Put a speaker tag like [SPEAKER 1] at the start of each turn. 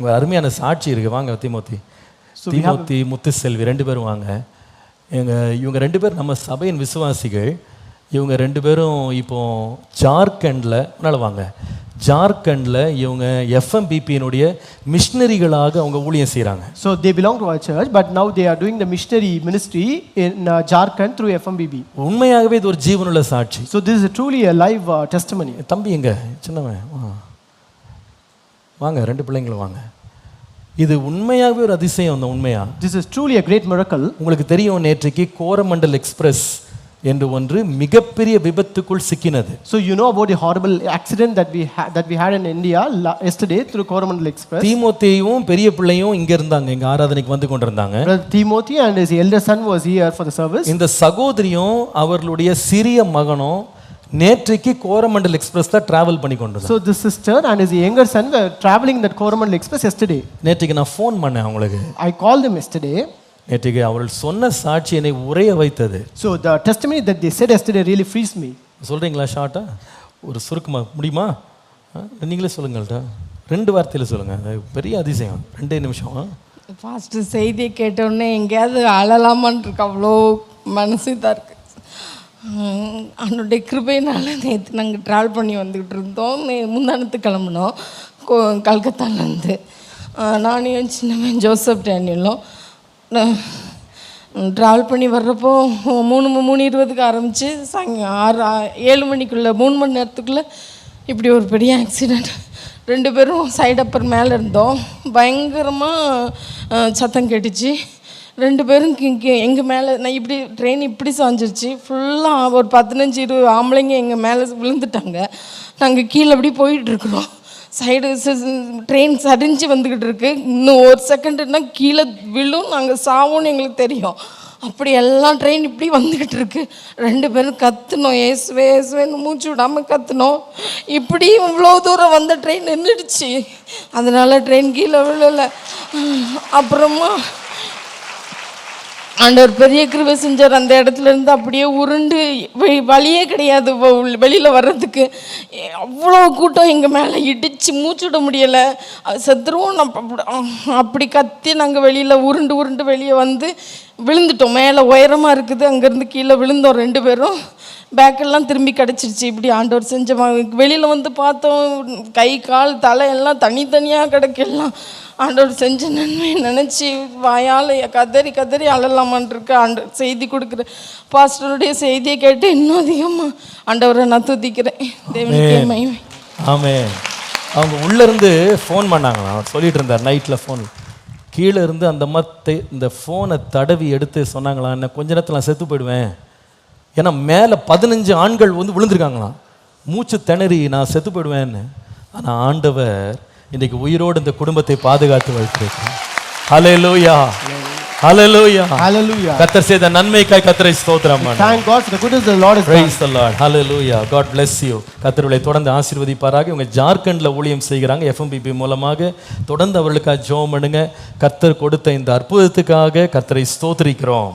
[SPEAKER 1] உங்க அருமையான சாட்சி இருக்கு. வாங்க திமோத்தி. திமோத்தி முத்துசெல்வி ரெண்டு பேரும் வாங்க. எங்க இவங்க ரெண்டு பேரும் நம்ம சபையின் விசுவாசிகள். இவங்க ரெண்டு பேரும் இப்போ ஜார்க்கண்டில் முன்னால் வாங்க. ஜார்க்கண்டில் இவங்க எஃப்எம்பிபியினுடைய மிஷினரிகளாக அவங்க ஊழியம் செய்கிறாங்க
[SPEAKER 2] belong to our church, but now they are doing the missionary ministry in uh, Jharkhand through FMBB.
[SPEAKER 1] உண்மையாகவே இது ஒரு ஜீவனுள்ள சாட்சி.
[SPEAKER 2] So this is truly a live uh, testimony.
[SPEAKER 1] தம்பி எங்க? சின்னவன். வாங்க ரெண்டு பிள்ளைங்களும் வாங்க இது உண்மையாகவே ஒரு அதிசயம் அந்த உண்மையா
[SPEAKER 2] This is truly a great miracle.
[SPEAKER 1] உங்களுக்கு தெரியும் நேற்றைக்கு கோரமண்டல் எக்ஸ்பிரஸ் என்று ஒன்று மிகப்பெரிய விபத்துக்குள் சிக்கினது
[SPEAKER 2] know about the horrible accident that we had that we had in India la- yesterday through Coromandel Express.
[SPEAKER 1] தீமோத்தேயும் பெரிய பிள்ளையும் இங்க இருந்தாங்க இங்க ஆராதனைக்கு வந்து கொண்டிருந்தாங்க
[SPEAKER 2] Timothy and his elder son was here for the service.
[SPEAKER 1] இந்த சகோதரியும் அவர்களுடைய சிறிய மகனும் நேற்றைக்கு கோரமண்டல் எக்ஸ்பிரஸ்ல டிராவல் பண்ணி
[SPEAKER 2] So the sister and his younger son were traveling that Coromandel Express yesterday.
[SPEAKER 1] நேற்றைக்கு நான் ஃபோன் பண்ணேன் அவங்களுக்கு.
[SPEAKER 2] I called them yesterday.
[SPEAKER 1] நேற்றைக்கு அவர்கள் சொன்ன சாட்சி என்னை உரைய வைத்தது.
[SPEAKER 2] So the testimony that they said yesterday really frees me.
[SPEAKER 1] சொல்றீங்களா ஷார்ட்டா ஒரு சுருக்கமா முடியுமா? நீங்களே சொல்லுங்கள்ட்ட ரெண்டு வார்த்தையில சொல்லுங்க. அது பெரிய அதிசயம். ரெண்டே நிமிஷம்?
[SPEAKER 3] ஃபஸ்ட்டு செய்தியை கேட்டோடனே எங்கேயாவது அழலாமான்னு இருக்கு. அவ்வளோ மனசு இதாக இருக்குது அவனுடைய கிருபையினால் நேற்று நாங்கள் ட்ராவல் பண்ணி வந்துக்கிட்டு இருந்தோம். நே முந்தானத்து கிளம்புனோம். கோ கல்கத்தாலேருந்து. நானும் என் சின்னவன் ஜோசப் டேனியலும் ட்ராவல் பண்ணி வர்றப்போ மூணு மூணு இருபதுக்கு ஆரம்பித்து சாயங்காலம் ஆறு ஏழு மணிக்குள்ளே மூணு மணி நேரத்துக்குள்ளே இப்படி ஒரு பெரிய ஆக்சிடெண்ட் ரெண்டு பேரும் சைடு அப்பர் மேலே இருந்தோம். பயங்கரமாக சத்தம் கேட்டுச்சு. ரெண்டு பேரும் எங்கள் மேலே நான் இப்படி ட்ரெயின் இப்படி சாஞ்சிருச்சு. ஃபுல்லாக ஒரு பதினஞ்சு இருபது ஆம்பளைங்க எங்கள் மேலே விழுந்துட்டாங்க. நாங்கள் கீழே அப்படி போயிட்டுருக்குறோம் சைடு ட்ரெயின் சரிஞ்சு வந்துக்கிட்டு இருக்கு. இன்னும் ஒரு செகண்டுனா கீழே விழும் நாங்கள் சாவோன்னு எங்களுக்கு தெரியும். அப்படி எல்லாம் ட்ரெயின் இப்படி வந்துக்கிட்டு இருக்கு. ரெண்டு பேரும் கத்துனோம். ஏசுவே ஏசுவேன்னு மூச்சு விடாமல் கத்துனோம். இப்படி இவ்வளோ தூரம் வந்த ட்ரெயின் நின்றுடுச்சு அதனால ட்ரெயின் கீழே விழலை. அப்புறமா ஆண்டவர் பெரிய கிருவை செஞ்சார். அந்த இடத்துல இருந்து அப்படியே உருண்டு வழியே கிடையாது. வ- வர்றதுக்கு. அவ்வளோ கூட்டம் எங்கள் மேலே இடித்து மூச்சு விட செத்துருவோம் நம்ம அப்படி- கத்தி நாங்கள் வெளியில் உருண்டு உருண்டு வெளியே வந்து விழுந்துட்டோம். மேலே உயரமாக இருக்குது. அங்கேருந்து கீழே விழுந்தோம் ரெண்டு பேரும். பேக்கெல்லாம் திரும்பி கிடச்சிருச்சு. இப்படி ஆண்டவர் செஞ்ச வெளியில் வந்து பார்த்தோம். கை கால் தலை எல்லாம் தனித்தனியாக கிடக்கெல்லாம் ஆண்டவர் செஞ்ச நன்மை நினச்சி வாயால் கதறி கதறி அழலாமான் இருக்கு ஆண்டு செய்தி கொடுக்குற பாஸ்டருடைய செய்தியை கேட்டு இன்னும் அதிகமாக ஆண்டவரை நான் துதிக்கிறேன். தேவனுக்கே மகிமை.
[SPEAKER 1] ஆமே அவங்க உள்ள இருந்து ஃபோன் பண்ணாங்களா அவர் சொல்லிட்டு இருந்தார் நைட்டில் ஃபோன் கீழே இருந்து அந்த மத்தை இந்த ஃபோனை தடவி எடுத்து சொன்னாங்களா என்ன கொஞ்ச நேரத்தில் நான் செத்து போயிடுவேன். ஏன்னா மேலே பதினஞ்சு ஆண்கள் வந்து விழுந்திருக்காங்களாம். மூச்சு திணறி நான் செத்து போயிடுவேன்னு. ஆனால் ஆண்டவர் இன்னைக்கு உயிரோடு இந்த குடும்பத்தை பாதுகாத்து வைத்திருக்கிறார் ஹalleluya ஹalleluya
[SPEAKER 2] Hallelujah.
[SPEAKER 1] கத்தர் செய்த நன்மைக்காய் கத்தரை ஸ்தோத்திரம்.
[SPEAKER 2] Thank God for the goodness the Lord done.
[SPEAKER 1] Praise the Lord. Hallelujah. God bless you. கர்த்தர்களை தொடர்ந்து ஆசீர்வதிப்பாராக இவங்க ஜார்க்கண்ட்ல ஊழியம் செய்கிறாங்க எஃப்எம்பிபி மூலமாக தொடர்ந்து அவர்களுக்காக ஜெபம் பண்ணுங்க கர்த்தர் கொடுத்த இந்த அற்புதத்துக்காக கர்த்தரை ஸ்தோத்திரிக்கிறோம்